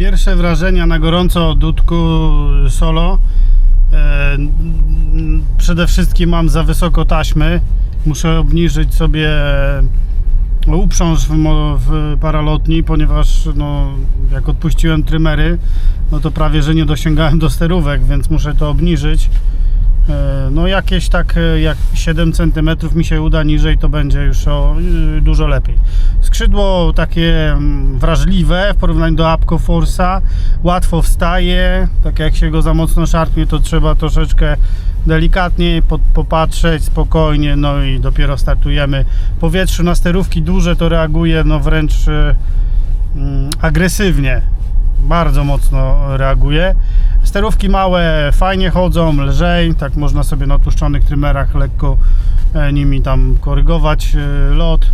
Pierwsze wrażenia na gorąco o dudku solo. E, Przede wszystkim mam za wysoko taśmy. Muszę obniżyć sobie uprząż w, w paralotni, ponieważ no, jak odpuściłem trymery, no to prawie, że nie dosięgałem do sterówek, więc muszę to obniżyć. E, No jakieś tak e, jak 7 cm mi się uda niżej, to będzie już o, y, dużo lepiej. Skrzydło takie mm, wrażliwe w porównaniu do Apco Force'a, łatwo wstaje, tak jak się go za mocno szarpnie, to trzeba troszeczkę delikatniej po- popatrzeć, spokojnie, no i dopiero startujemy. W powietrzu na sterówki duże to reaguje no wręcz y, mm, agresywnie, bardzo mocno reaguje. Sterówki małe fajnie chodzą, lżej, tak można sobie na tłuszczonych trymerach lekko e, nimi tam korygować e, lot.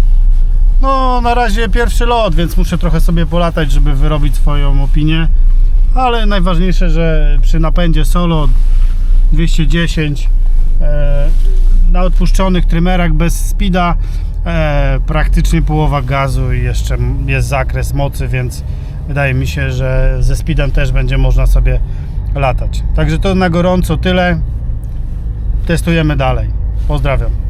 No na razie pierwszy lot, więc muszę trochę sobie polatać, żeby wyrobić swoją opinię. Ale najważniejsze, że przy napędzie solo 210 e, na odpuszczonych trymerach bez speeda e, praktycznie połowa gazu i jeszcze jest zakres mocy, więc wydaje mi się, że ze speedem też będzie można sobie latać. Także to na gorąco tyle. Testujemy dalej. Pozdrawiam.